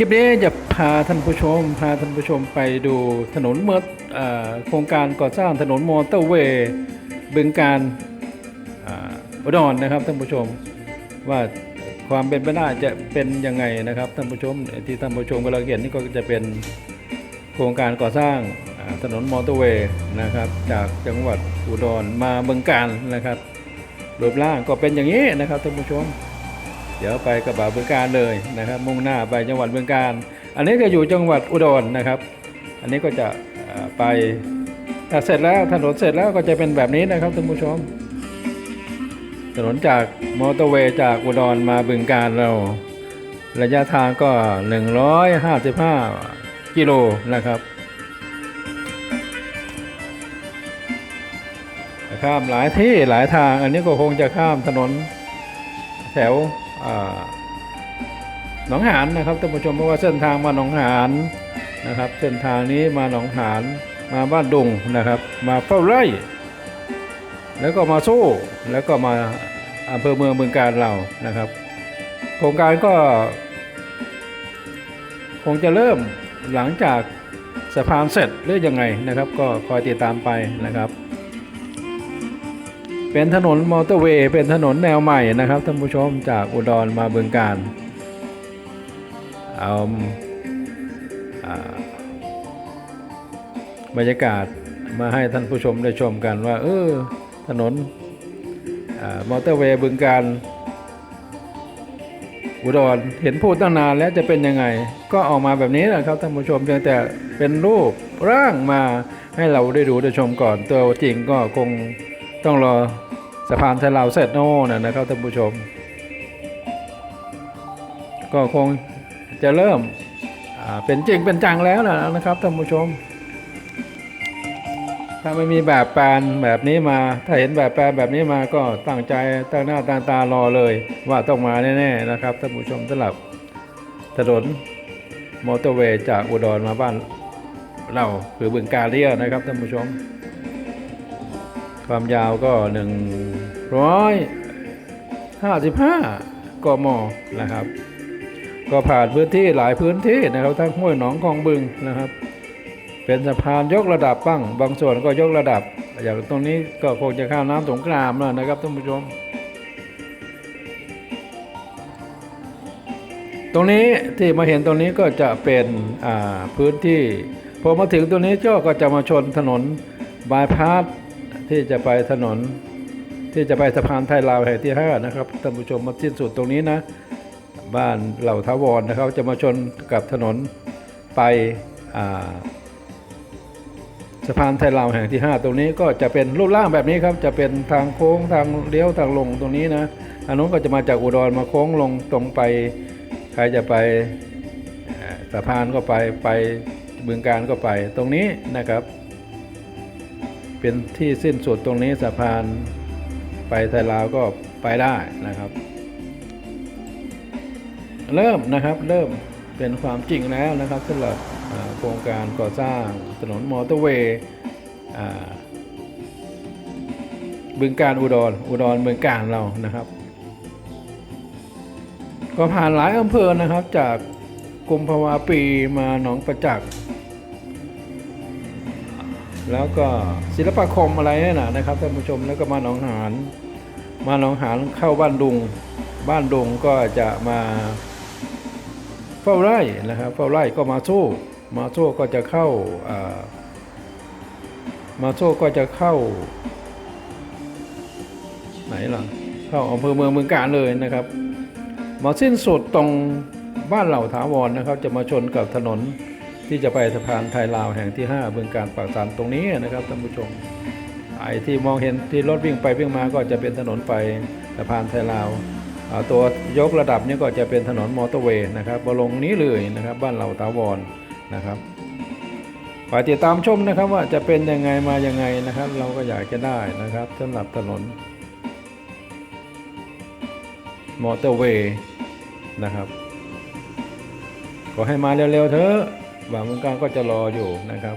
คลิปนี้จะพาท่านผู้ชม พาท่านผู้ชมไปดูถนนเมื่อโครงการก่อสร้างถนนมอเตอร์เวย์บึงการอุดรนะครับท่านผู้ชมว่าความเป็นไปได้จะเป็นยังไงนะครับท่านผู้ชมที่ท่านผู้ชมกำลังเห็นนี่ก็จะเป็นโครงการก่อสร้างถนนมอเตอร์เวย์นะครับจากจังหวัดอุดรมาบึงการนะครับรูปร่างก็เป็นอย่างนี้นะครับท่านผู้ชม เดี๋ยวไปกระบะบึงการเลยนะครับ มุ่งหน้าไปจังหวัดบึงการ อันนี้ก็อยู่จังหวัดอุดรนะครับ อันนี้ก็จะไปถ้าเสร็จแล้วถนนเสร็จแล้วก็จะเป็นแบบนี้นะครับท่านผู้ชม ถนนจากมอเตอร์เวย์จากอุดรมาบึงการเรา ระยะทางก็ 155 กิโลนะครับข้ามหลายที่หลายทางอันนี้ก็คงจะข้ามถนนแถว หนองหานนะครับท่านผู้ชมเพราะว่าเส้นทางมาหนองหานนะครับ เส้นทางนี้มาหนองหานมาบ้านดุงนะครับ มาเฝ้าไร่ แล้วก็มาสู้แล้วก็มาอำเภอเมืองเมืองการเรานะครับ โครงการก็ คงจะเริ่มหลังจากสะพานเสร็จหรือยังไงนะครับ ก็คอยติดตามไปนะครับ เป็นถนนมอเตอร์เวย์เป็นถนนแนวใหม่นะครับท่านผู้ชมจากอุดรมาเบึงการเอาอาบรรยากาศมาให้ท่านผู้ชมได้ชมกันว่า เออถนนอมอเตอร์เวย์บึงการอุดรเห็นพูดตั้งนานแล้วจะเป็นยังไง ก็ออกมาแบบนี้แหละครับท่านผู้ชมเพียงแต่เป็นรูปร่างมาให้เราได้ดูได้ชมก่อนตัวจริงก็คง ต้องรอสะพานไทยลาวเสร็จโน่นนะครับท่านผู้ชม ก็คงจะเริ่มเป็นจริงเป็นจังแล้วนะนะครับท่านผู้ชม ถ้าไม่มีแบบแปลนแบบนี้มา ถ้าเห็นแบบแปลนแบบนี้มาก็ตั้งใจตั้งหน้าตั้งตารอเลย ว่าต้องมาแน่ๆนะครับท่านผู้ชมสำหรับถนนมอเตอร์เวย์จากอุดรมาบ้านเราคือบึงกาเรียนะครับท่านผู้ชม ความยาวก็หนึ่งร้อยห้าสิบห้ากมนะครับ ก็ผ่านพื้นที่หลายพื้นที่นะครับ ทั้งห้วยหนองคลองบึงนะครับ เป็นสะพานยกระดับบ้าง บางส่วนก็ยกระดับ อย่างตรงนี้ก็คงจะข้ามน้ำสงครามแล้วนะครับท่านผู้ชมตรงนี้ที่มาเห็นตรงนี้ก็จะเป็นพื้นที่พอมาถึงตรงนี้ก็ก็จะมาชนถนนบายพาส ที่จะไปถนน ที่จะไปสะพานไทยลาวแห่งที่5นะครับท่านผู้ชมมาสิ้นสุดตรงนี้นะ บ้านเหล่าทาวรนะครับ จะมาชนกับถนนไปสะพานไทยลาวแห่งที่ 5 ตรงนี้ก็จะเป็นรูปร่างแบบนี้ครับ จะเป็นทางโค้งทางเลี้ยวทางลงตรงนี้นะอันนู้นก็จะมาจากอุดรมาโค้งลงตรงไป ใครจะไปสะพานก็ไปไปบึงการก็ไปตรงนี้นะครับ เป็นที่สิ้นสุดตรงนี้สะพานไปไทยลาวก็ไปได้นะครับ เริ่มนะครับเริ่มเป็นความจริงแล้วนะครับสำหรับโครงการก่อสร้างถนนมอเตอร์เวย์บึงการอุดรอุดรบึงการเรานะครับ ก็ผ่านหลายอำเภอนะครับจากกุมภาวาปีมาหนองประจักษ์ แล้วก็ศิลปาคมอะไรนี่นะนะครับท่านผู้ชมแล้วก็มาหนองหานมาหนองหานเข้าบ้านดุง บ้านดุงก็จะมาเฝ้าไร่นะครับเฝ้าไร่ก็มาสู้มาสู้ก็จะเข้ามาสู้ก็จะเข้า ไหนล่ะ เข้าอำเภอเมืองเมืองการเลยนะครับ มาสิ้นสุดตรงบ้านเหล่าถาวรนะครับ จะมาชนกับถนน ที่จะไปสะพานไทยลาวแห่งที่ 5 เบืองการปากสันตรงนี้นะครับท่านผู้ชมไอ้ที่มองเห็นที่รถวิ่งไปวิ่งมาก็จะเป็นถนนไปสะพานไทยลาวตัวยกระดับนี้ก็จะเป็นถนนมอเตอร์เวย์นะครับบลงนี้เลยนะครับ บ้านเหล่าถาวรนะครับไปติดตามชมนะครับว่าจะเป็นยังไงมายังไงนะครับ เราก็อยากจะได้นะครับสำหรับถนนมอเตอร์เวย์นะครับขอให้มาเร็วๆเถอะ บางเมืองการก็จะรออยู่นะครับ